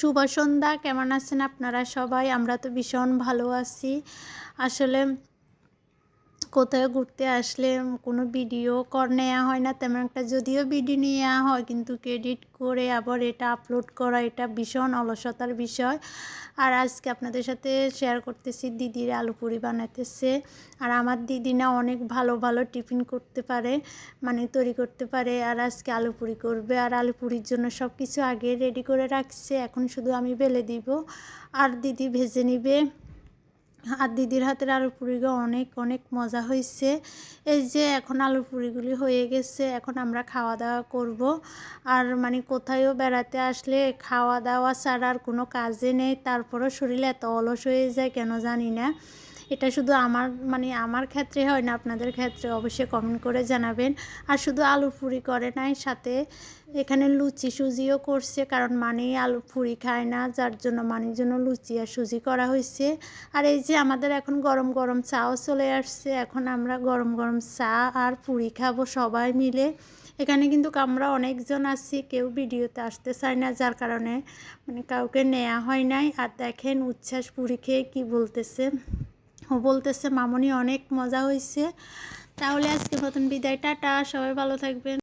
শুভ সন্ধ্যা। কেমন আছেন আপনারা সবাই? আমরা তো ভীষণ ভালো আছি। আসলে কোথাও ঘুরতে আসলে কোনো ভিডিও কর নেওয়া হয় না, তেমন একটা যদিও ভিডিও নেওয়া হয়, কিন্তু ক্রেডিট করে আবার এটা আপলোড করা এটা ভীষণ অলসতার বিষয়। আর আজকে আপনাদের সাথে শেয়ার করতেছি, দিদির আলু পুরি বানাতেছে। আর আমার দিদি না অনেক ভালো ভালো টিফিন করতে পারে মানে তৈরি করতে পারে, আর আজকে আলু পুরি করবে। আর আলু পুরির জন্য সব কিছু আগে রেডি করে রাখছে, এখন শুধু আমি বেলে দিব। আর দিদি ভেজে নিবে। আর দিদির হাতের আলু পুরিগুলো অনেক অনেক মজা হয়েছে এই যে এখন আলু পুরিগুলি হয়ে গেছে, এখন আমরা খাওয়া দাওয়া করব। আর মানে কোথায়ও বেড়াতে আসলে খাওয়া দাওয়া ছাড়া আর কোনো কাজে নেই, তারপরও শরীর এত অলস হয়ে যায়, কেন জানি না। এটা শুধু আমার মানে আমার ক্ষেত্রে হয় না, আপনাদের ক্ষেত্রে অবশ্যই কমেন্ট করে জানাবেন। আর শুধু আলু পুরি করে নাই, সাথে এখানে লুচি সুজিও করছে, কারণ মানে আলু পুরি খায় না, যার জন্য মানির জন্য লুচি আর সুজি করা হয়েছে। আর এই যে আমাদের এখন গরম গরম চাও চলে আসছে, এখন আমরা গরম গরম চা আর পুরি খাব সবাই মিলে। এখানে কিন্তু আমরা অনেকজন আছি, কেউ ভিডিওতে আসতে চায় না, যার কারণে মানে কাউকে নেওয়া হয় নাই। আর দেখেন উচ্ছ্বাস পুরি খেয়ে কী বলতেছে। বলতেছে মামনি অনেক মজা হয়েছে তাহলে আজকে মতন বিদায় টাটা সবাই ভালো থাকবেন।